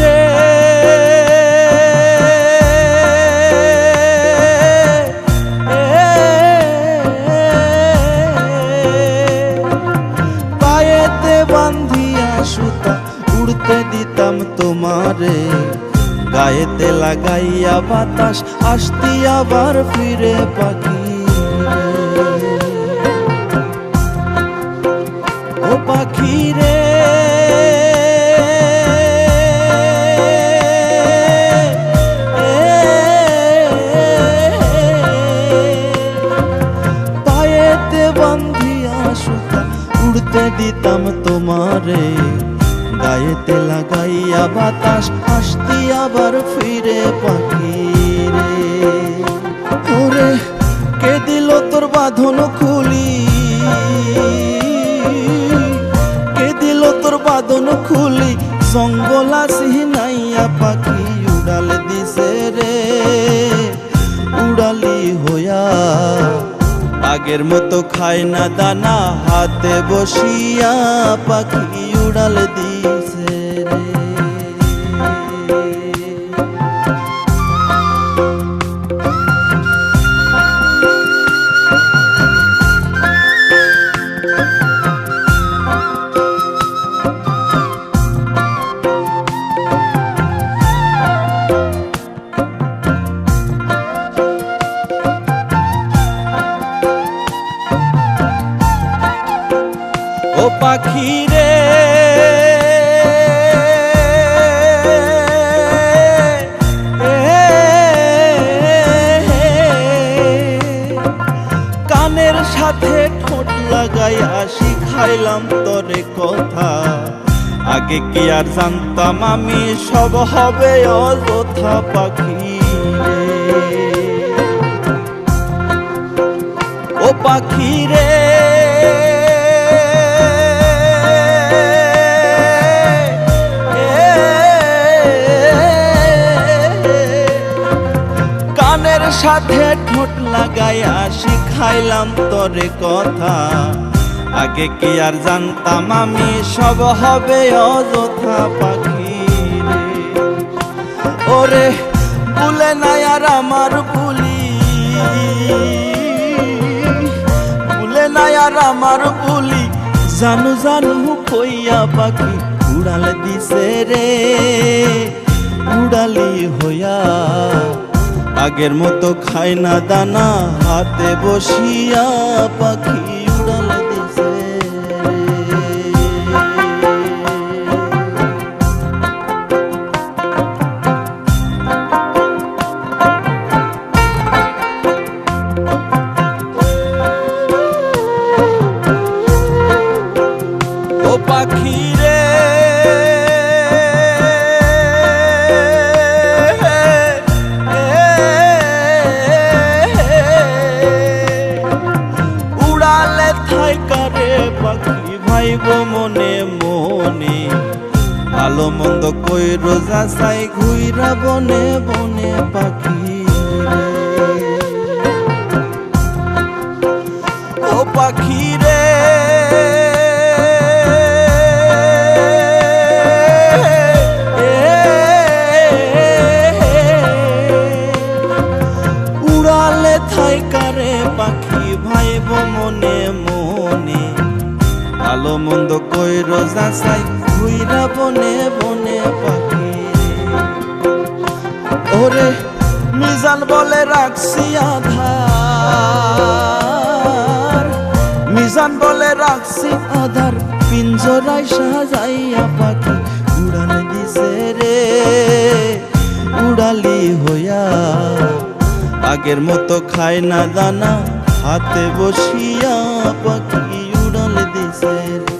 রে পায়েতে বান্ধিয়া সুতা উড়তে দিতাম তোমারে। গায়েতে লাগাইয়া বাতাস, আসতি আবার ফিরে পাখি। ও পাখি রে তোমারে গায়েতে লাগাইয়া বাতাস, আসতি আবার ফিরে পাখি রে ওরে, কে দিল তোর বাঁধন খুলি? কে দিল তোর বাঁধন খুলি? জঙ্গল আসি নাইয়া পাখি উড়াল দিছে রে। আগের মতো খায় না দানা হাতে বসিয়া পাখি উড়াল দিছে রে। ও পাখি রে কানের সাথে ঠোঁট লাগাইয়া শিখাইলাম তোরে কথা। আগে কি আর জানতাম আমি সব হবে অযথা পাখি ও পাখি রে সাথে ঠোঁট লাগাইয়া শিখাইলাম তোরে কথা। আগে কি আর জানতাম আমি সব হবে অযথা পাখি ওরে ভুলে নাই আর আমার ভুলি। ভুলে নাই আর আমার ভুলি। জানু জানু কইয়া পাখি উড়াল দিছে রে। আগের মতো খায় না দানা হাতে বসিয়া পাখি মন্দ কই রোজা চাই ঘুইরা বনে বনে পাখি। ও পাখি রে উড়ালে থাইকারে পাখি ভাইব মনে মনে ভালো মন্দ কই রোজা চাই ঘুইরা বনে বনে পাখি। ওরে, মিজান বলে রাখছি আধার। মিজান বলে রাখছি আধার, পিঞ্জরায় সাজাইয়া পাখি উড়াল দিছে রে। উড়ালি হইয়া আগের মতো খায় না দানা, হাতে বসিয়া পাখি উড়াল দিছে রে।